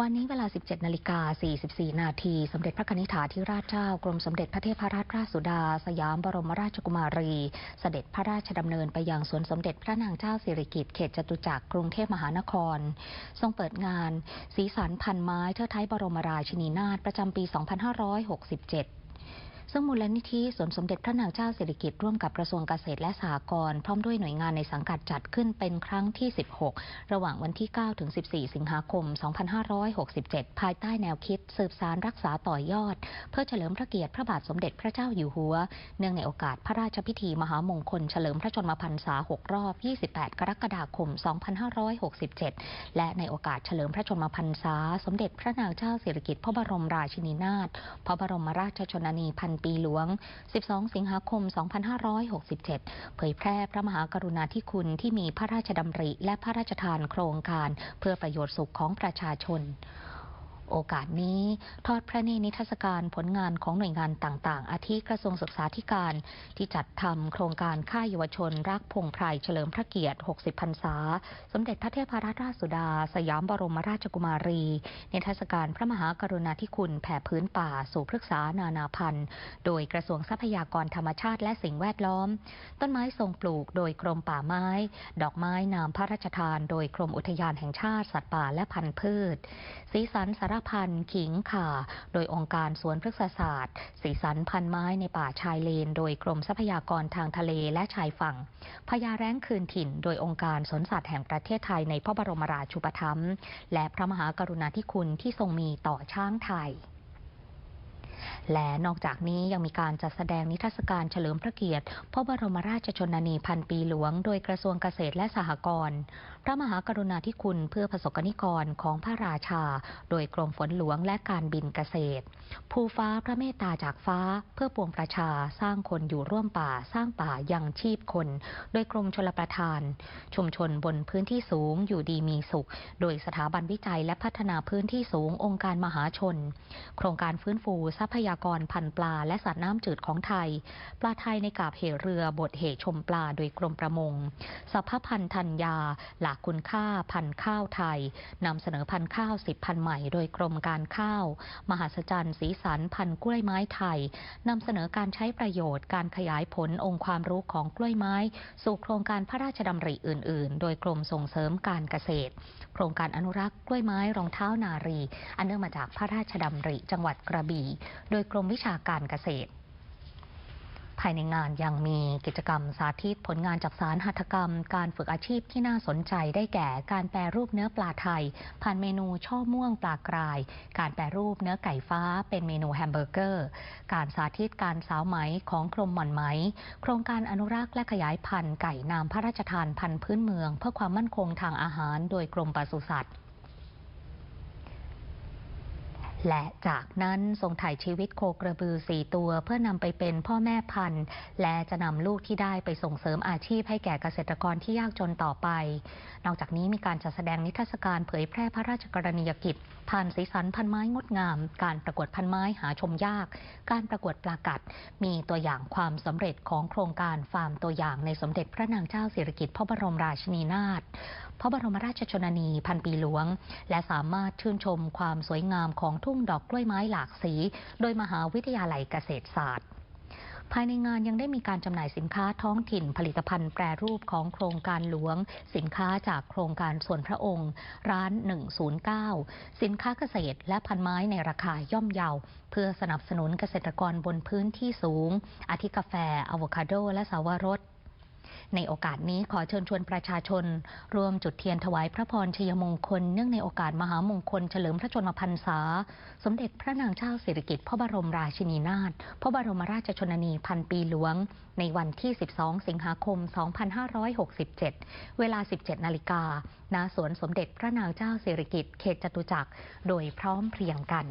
วันนี้เวลา 17 นาฬิกา 44 นาที สมเด็จพระนิธิถาธิราชเจ้ากรมสมเด็จพระเทพรัตนราชสุดา สยามบรมราชกุมารี เสด็จพระราชดำเนินไปยังสวนสมเด็จพระนางเจ้าสิริกิติ์เขตจตุจักรกรุงเทพมหานคร ทรงเปิดงาน สีสันพันไม้เทิดไทยบรมราชินีนาถประจำปี 2567 ซึ่งมูลนิธิสวนสมเด็จพระนางเจ้าสิริกิติ์ร่วมกับกระทรวงเกษตรและสหกรณ์พร้อมด้วยหน่วยงานในสังกัดจัดขึ้นเป็นครั้งที่ 16 ระหว่างวันที่ 9 ถึง 14 สิงหาคม 2567 ภายใต้แนวคิด สืบสารรักษาต่อยอด เพื่อเฉลิมพระเกียรติพระบาทสมเด็จพระเจ้าอยู่หัว เนื่องในโอกาสพระราชพิธีมหามงคลเฉลิมพระชนมพรรษา 6 รอบ 28 กรกฎาคม 2567 และในโอกาสเฉลิมพระชนมพรรษา สมเด็จพระนางเจ้าสิริกิติ์พระบรมราชินีนาถพระบรมราชชนนีพันปีหลวง 12 สิงหาคม 2567 เผยแพร่พระมหากรุณาธิคุณที่มีพระราชดำริ และพระราชทานโครงการ เพื่อประโยชน์สุขของประชาชน โอกาสนี้ ทอดพระเนตรนิทรรศการผลงานของหน่วยงานต่างๆ อาทิกระทรวงศึกษาธิการ ที่จัดทำโครงการค่ายเยาวชน รักพงไพรเฉลิมพระเกียรติ 60 พรรษา สมเด็จพระเทพรัตนราชสุดา สยามบรมราชกุมารี นิทรรศการพระมหากรุณาธิคุณแผ่พื้นป่า สู่พฤกษานานาพันธุ์ โดยกระทรวงทรัพยากรธรรมชาติและสิ่งแวดล้อม ต้นไม้ทรงปลูกโดยกรมป่าไม้ ดอกไม้นามพระราชทาน โดยกรมอุทยานแห่งชาติสัตว์ป่าและพันธุ์พืช สีสันสารพันธุ์ขิงข่า โดยองค์การสวนพฤกษศาสตร์ สีสันพันไม้ในป่าชายเลน โดยกรมทรัพยากรทางทะเลและชายฝั่งพญาแร้งคืนถิ่น โดยองค์การสวนสัตว์แห่งประเทศไทยในพระบรมราชูปถัมภ์และพระมหากรุณาธิคุณที่ทรงมีต่อช้างไทย และนอกจากนี้ยังมีการจัดแสดงนิทรรศการเฉลิมพระเกียรติ พระบรมราชชนนีพันปีหลวง โดยกระทรวงเกษตรและสหกรณ์ พระมหากรุณาธิคุณเพื่อประสบกนิกรของพระราชา โดยกรมฝนหลวงและการบินเกษตร ภูฟ้าพระเมตตาจากฟ้า เพื่อปวงประชาสร้างคนอยู่ร่วมป่าสร้างป่ายังชีพคน โดยกรมชลประทาน ชุมชนบนพื้นที่สูงอยู่ดีมีสุข โดยสถาบันวิจัยและพัฒนาพื้นที่สูงองค์การมหาชน โครงการฟื้นฟูทรัพยากรพันธุ์ปลาและสัตว์น้ำจืดของไทย ปลาไทยในกาบเหเรือบทเหชมปลาโดยกรมประมงสัพพพันธัญญา หลากคุณค่าพันธุ์ข้าวไทยนำเสนอพันธุ์ข้าวสิบพันใหม่โดยกรมการข้าว มหัศจรรย์สีสันพันธุ์กล้วยไม้ไทยนำเสนอการใช้ประโยชน์การขยายผลองค์ความรู้ของกล้วยไม้ สู่โครงการพระราชดำริอื่น ๆ โดยกรมส่งเสริมการเกษตร โครงการอนุรักษ์กล้วยไม้รองเท้านารี อันเนื่องมาจากพระราชดำริจังหวัดกระบี่โดยกรมวิชาการเกษตร ภายในงานยังมีกิจกรรมสาธิตผลงานจากสารหัตถกรรม การฝึกอาชีพที่น่าสนใจได้แก่ การแปรรูปเนื้อปลาไทย ผ่านเมนูช่อม่วงปลากราย การแปรรูปเนื้อไก่ฟ้า เป็นเมนูแฮมเบอร์เกอร์ การสาธิตการสาวไหมของกรมหม่อนไหม โครงการอนุรักษ์และขยายพันธุ์ไก่นามพระราชทานพันธุ์พื้นเมือง เพื่อความมั่นคงทางอาหาร โดยกรมปศุสัตว์ และจากนั้นทรงถ่ายชีวิตโคกระบือสี่ตัว เพื่อนำไปเป็นพ่อแม่พันธุ์ และจะนำลูกที่ได้ไปส่งเสริมอาชีพให้แก่เกษตรกรที่ยากจนต่อไป นอกจากนี้มีการจัดแสดงนิทรรศการเผยแพร่พระราชกรณียกิจ ผ่านสีสันพันไม้งดงาม การประกวดพันไม้หาชมยาก การประกวดปลากัด มีตัวอย่างความสำเร็จของโครงการฟาร์มตัวอย่างในสมเด็จพระนางเจ้าสิริกิติ์พระบรมราชินีนาถพระบรมราชชนนีพันปีหลวง และสามารถชื่นชมความสวยงามของทุ่งดอกกล้วยไม้หลากสี โดยมหาวิทยาลัยเกษตรศาสตร์ภายในงานยังได้มีการจำหน่ายสินค้าท้องถิ่นผลิตภัณฑ์แปรรูปของโครงการหลวง สินค้าจากโครงการส่วนพระองค์ ร้าน 109 สินค้าเกษตรและพันไม้ในราคาย่อมเยา เพื่อสนับสนุนเกษตรกรบนพื้นที่สูง อาทิกาแฟอะโวคาโด และสาวรส ในโอกาสนี้ขอเชิญชวนประชาชน ร่วมจุดเทียนถวายพระพรชัยมงคล เนื่องในโอกาสมหามงคล เฉลิมพระชนมพรรษา สมเด็จพระนางเจ้าสิริกิติ์พระบรมราชินีนาถพระบรมราชชนนีพันปีหลวง ในวันที่ 12 สิงหาคม 2567 เวลา 17 นาฬิกาณสวนสมเด็จพระนางเจ้าสิริกิติ์เขตจตุจักร โดยพร้อมเพรียงกัน